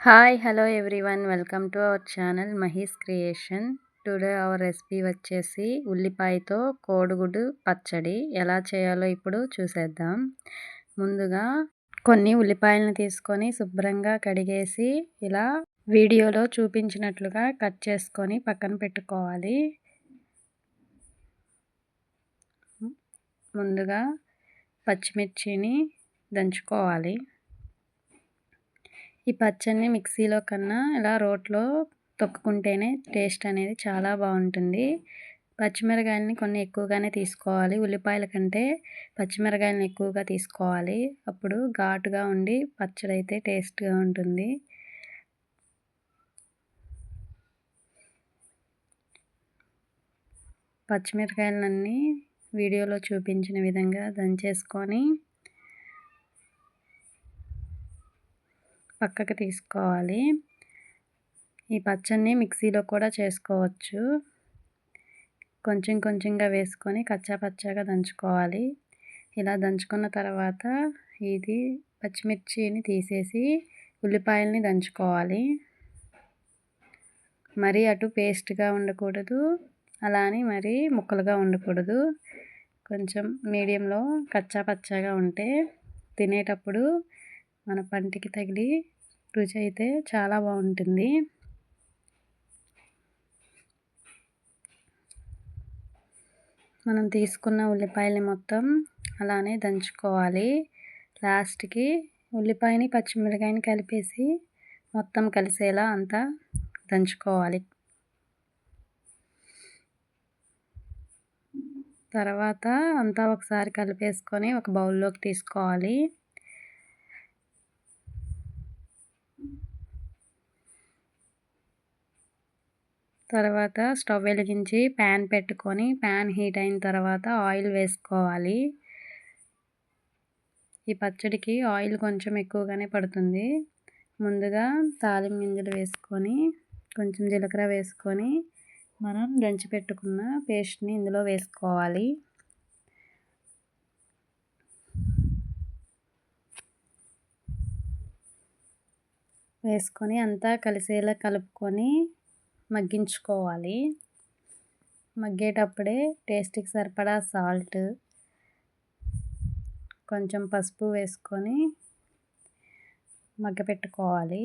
Hi hello everyone welcome to our channel Mahi's creation today our recipe వచ్చేసి ఉల్లిపాయతో కోడిగుడ్డు పచ్చడి. ఎలా చేయాలో ఇప్పుడు చూసేద్దాం. ముందుగా కొన్ని ఉల్లిపాయలను తీసుకొని శుభ్రంగా కడిగేసి ఇలా వీడియోలో చూపించినట్లుగా కట్ చేసుకొని పక్కన పెట్టుకోవాలి. ముందుగా పచ్చిమిర్చిని దంచుకోవాలి. ఈ పచ్చడిని మిక్సీలో కన్నా ఇలా రోట్లో తొక్కుకుంటేనే టేస్ట్ అనేది చాలా బాగుంటుంది. పచ్చిమిరకాయలని కొన్ని ఎక్కువగానే తీసుకోవాలి. ఉల్లిపాయల కంటే పచ్చిమిరకాయలను ఎక్కువగా తీసుకోవాలి. అప్పుడు ఘాటుగా ఉండి పచ్చడి అయితే టేస్ట్గా ఉంటుంది. పచ్చిమిరకాయలన్నీ వీడియోలో చూపించిన విధంగా దంచేసుకొని పక్కకి తీసుకోవాలి. ఈ పచ్చడిని మిక్సీలో కూడా చేసుకోవచ్చు. కొంచెం కొంచెంగా వేసుకొని కచ్చా పచ్చాగా దంచుకోవాలి. ఇలా దంచుకున్న తర్వాత ఇది పచ్చిమిర్చిని తీసేసి ఉల్లిపాయలని దంచుకోవాలి. మరీ అటు పేస్ట్గా ఉండకూడదు. అలా అని మరీ ముక్కలుగా ఉండకూడదు. కొంచెం మీడియంలో కచ్చా పచ్చాగా ఉంటే తినేటప్పుడు మన పంటికి తగిలి రుచి అయితే చాలా బాగుంటుంది. మనం తీసుకున్న ఉల్లిపాయలు మొత్తం అలానే దంచుకోవాలి. లాస్ట్కి ఉల్లిపాయని పచ్చిమిరకాయని కలిపేసి మొత్తం కలిసేలా అంతా దంచుకోవాలి. తర్వాత అంతా ఒకసారి కలిపేసుకొని ఒక బౌల్లోకి తీసుకోవాలి. తర్వాత స్టవ్ వెలిగించి ప్యాన్ పెట్టుకొని ప్యాన్ హీట్ అయిన తర్వాత ఆయిల్ వేసుకోవాలి. ఈ పచ్చడికి ఆయిల్ కొంచెం ఎక్కువగానే పడుతుంది. ముందుగా తాలిం గింజలు వేసుకొని కొంచెం జీలకర్ర వేసుకొని మనం దంచి పెట్టుకున్న పేస్ట్ని ఇందులో వేసుకోవాలి. వేసుకొని అంతా కలిసేలా కలుపుకొని మగ్గించుకోవాలి. మగ్గేటప్పుడే టేస్ట్కి సరిపడా సాల్ట్ కొంచెం పసుపు వేసుకొని మగ్గపెట్టుకోవాలి.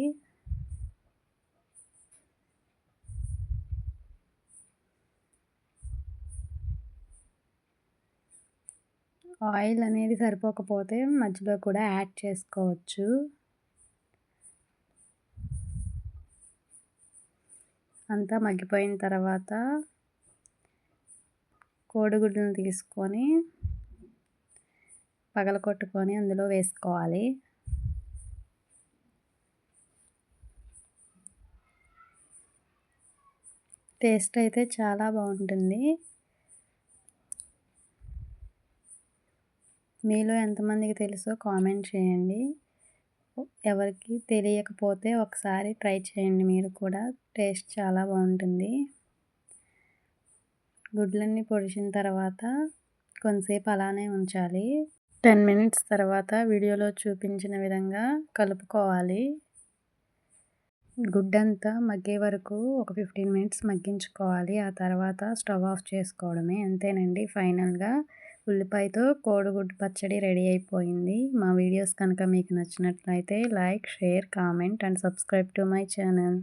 ఆయిల్ అనేది సరిపోకపోతే మధ్యలో కూడా యాడ్ చేసుకోవచ్చు. అంతా మగ్గిపోయిన తర్వాత కోడిగుడ్లను తీసుకొని పగలగొట్టుకొని అందులో వేసుకోవాలి. టేస్ట్ అయితే చాలా బాగుంటుంది. మీలో ఎంతమందికి తెలుసో కామెంట్ చేయండి. ఎవరికి తెలియకపోతే ఒకసారి ట్రై చేయండి. మీరు కూడా టేస్ట్ చాలా బాగుంటుంది. గుడ్లన్నీ పొడిచిన తర్వాత కొంతసేపు అలానే ఉంచాలి. టెన్ మినిట్స్ తర్వాత వీడియోలో చూపించిన విధంగా కలుపుకోవాలి. గుడ్డంతా మగ్గే వరకు ఒక ఫిఫ్టీన్ మినిట్స్ మగ్గించుకోవాలి. ఆ తర్వాత స్టవ్ ఆఫ్ చేసుకోవడమే. అంతేనండి ఫైనల్గా. ఉల్లిపాయతో కోడిగుడ్డు పచ్చడి రెడీ అయిపోయింది. మా వీడియోస్ కనుక మీకు నచ్చినట్లయితే like share comment and subscribe to my channel.